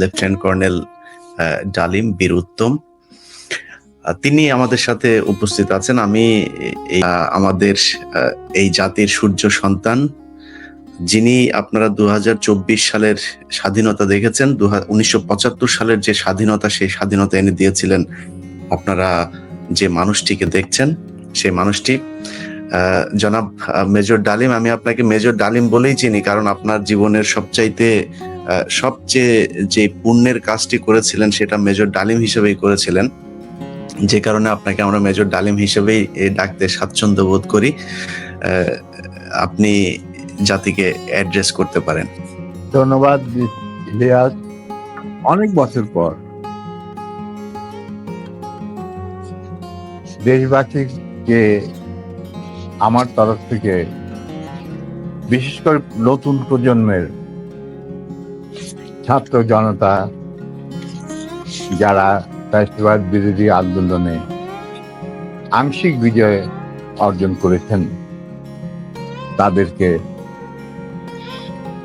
Lieutenant colonel ডালিম বীর উত্তম। তিনি আমাদের সাথে উপস্থিত আছেন। আমি আমাদের এই জাতির সূর্য সন্তান। যিনি আপনারা দু সালের স্বাধীনতা দেখেছেন উনিশশো সালের যে স্বাধীনতা, সেই স্বাধীনতা এনে দিয়েছিলেন আপনারা যে মানুষটিকে দেখছেন, সেই মানুষটি। জনাব মেজর ডালিম, আমি আপনাকে মেজর ডালিম বলেই চিনি, কারণ আপনার জীবনের সবচাইতে সবচেয়ে যে পুণ্যের কাজটি করেছিলেন সেটা মেজর ডালিম হিসেবেই করেছিলেন। যে কারণে আপনাকে আমরা মেজর ডালিম হিসেবেই ডাকতে স্বাচ্ছন্দ্য বোধ করি আপনি জাতিকে অ্যাড্রেস করতে পারেন। ধন্যবাদ অনেক বছর পর দেশবাসীকে আমার তরফ থেকে, বিশেষ করে নতুন প্রজন্মের ছাত্র জনতা, যারা ফ্যাসিবাদ বিরোধী আন্দোলনে আংশিক বিজয় অর্জন করেছেন, তাদেরকে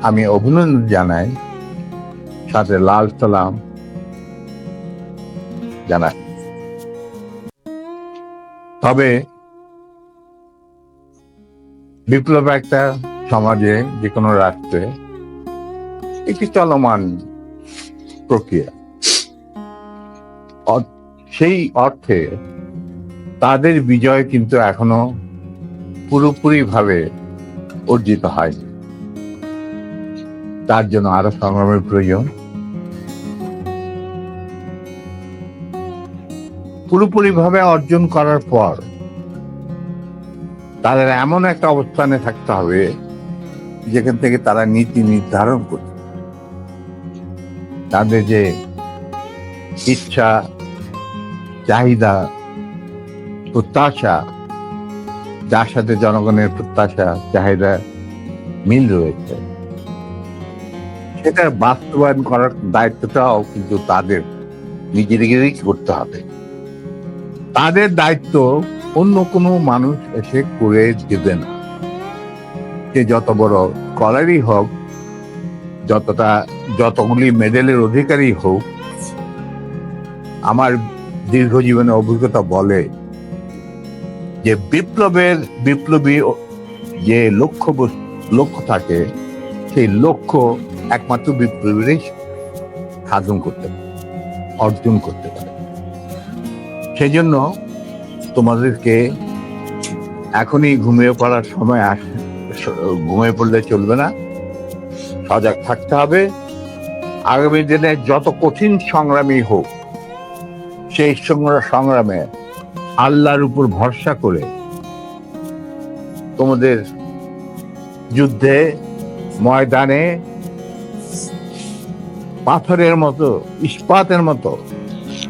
আমি অভিনন্দন জানাই, সাথে লাল সালাম জানাই। তবে বিপ্লব একটা সমাজে যে কোনো রাষ্ট্রে একটি চলমান প্রক্রিয়া। সেই অর্থে তাদের বিজয় কিন্তু এখনও পুরোপুরি ভাবে অর্জিত হয়নি। তার জন্য আরও সংগ্রামের প্রয়োজন। পুরোপুরি ভাবে অর্জন করার পর তাদের এমন একটা অবস্থানে থাকতে হবে যেখান থেকে তারা নীতি নির্ধারণ করবে তাদের যে ইচ্ছা, চাহিদা, প্রত্যাশা, যার সাথে জনগণের প্রত্যাশা, চাহিদা মিল রয়েছে। সেটা বাস্তবায়ন করার দায়িত্বটাও কিন্তু তাদের নিজেদেরই করতে হবে। তাদের দায়িত্ব অন্য কোনো মানুষ এসে করে দেবে না। সে যত বড় স্কলারই হোক যতটা, যতগুলি মেডেলের অধিকারী হোক, আমার দীর্ঘ জীবনের অভিজ্ঞতা বলে যে বিপ্লবের, বিপ্লবী যে লক্ষ্য লক্ষ্য থাকে, সেই লক্ষ্য একমাত্র বিপ্লবীরাই সাধন করতে পারে, অর্জন করতে পারে। সেই জন্য তোমাদেরকে এখনই ঘুমিয়ে পড়ার সময় আস, ঘুমিয়ে পড়লে চলবে না। সজাগ থাকতে হবে। আগামী দিনে যত কঠিন সংগ্রামী হোক, সেই সংগ্রা- সংগ্রামে আল্লাহর উপর ভরসা করে তোমাদের যুদ্ধে, ময়দানে, পাথরের মতো, ইস্পাতের মতো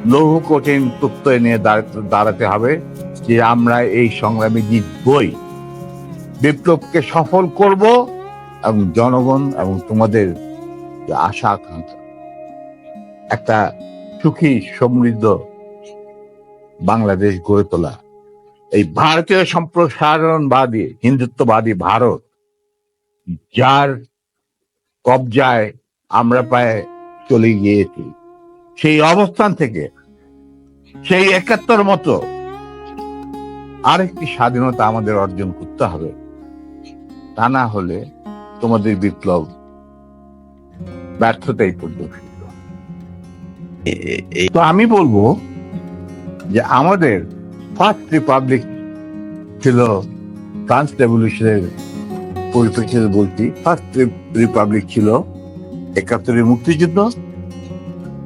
লৌহ কঠিন প্রত্যয় নিয়ে দাঁড়াতে হবে যে আমরা এই সংগ্রামে জিতবই। বিপ্লবকে সফল করব। এবং জনগণ এবং তোমাদের যে আশা, আকাঙ্ক্ষা। একটা সুখী, সমৃদ্ধ বাংলাদেশ গড়ে তোলা। এই ভারতীয় সম্প্রসারণবাদী, হিন্দুত্ববাদী ভারত, যার কবজায় আমরা প্রায় চলে গিয়েছি। সেই অবস্থান থেকে, সেই একাত্তর মতো আরেকটি স্বাধীনতা আমাদের অর্জন করতে হবে। তা না হলে তোমাদের বিপ্লব ব্যর্থতাই এই তো আমি বলব যে আমাদের ফার্স্ট রিপাবলিক ছিল ফ্রান্স রেভলিউশনের পরিপ্রেক্ষিতে বলছি ফার্স্ট রিপাবলিক ছিল একাত্তরের মুক্তিযুদ্ধ।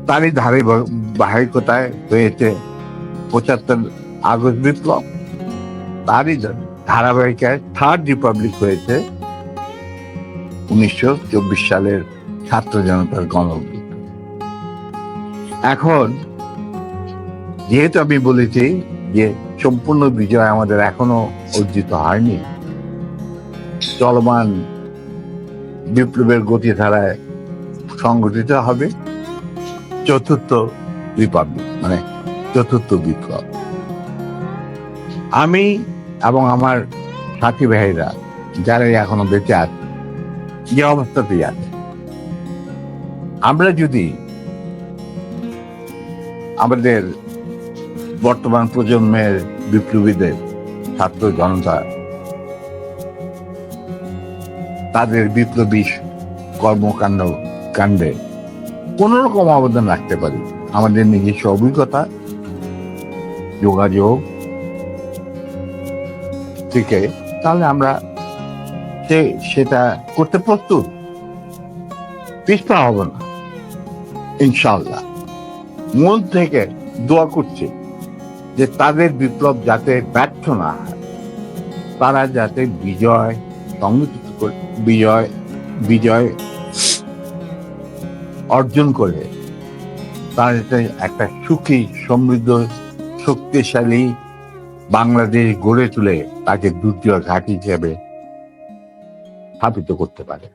তারই ধারে বাহিকতায় হয়েছে পঁচাত্তর আগস্ট বিপ্লব। তারই ধারাবাহিকায় থার্ড রিপাবলিক হয়েছে উনিশশো চব্বিশ সালের ছাত্র জনতার গণ এখন, যেহেতু আমি বলেছি যে সম্পূর্ণ বিজয় আমাদের এখনও অর্জিত হয়নি, চলমান বিপ্লবের গতিধারায় সংগঠিত হবে চতুর্থ রিপাবলিক মানে চতুর্থ বিপ্লব। আমি এবং আমার সাথী ভাইরা যারা এখনও বেঁচে আছে যে অবস্থাতেই আছে আমরা যদি আমাদের বর্তমান প্রজন্মের বিপ্লবীদের ছাত্র জনতা তাদের বিপ্লবী কর্মকাণ্ড কাণ্ডে কোন রকম অবদান রাখতে পারি? আমাদের নিজস্ব অভিজ্ঞতা, যোগাযোগ থেকে তাহলে আমরা সে সেটা করতে প্রস্তুত? পিছপা হব না। ইনশাল্লাহ মন থেকে দোয়া করছে যে তাদের বিপ্লব যাতে ব্যর্থ না হয়, তারা যাতে বিজয়, সংগঠিত বিজয় বিজয় অর্জন করে, তারা একটা সুখী, সমৃদ্ধ, শক্তিশালী বাংলাদেশ গড়ে তুলে তাকে দ্বিতীয় ঘাট হিসেবে স্থাপিত করতে পারে।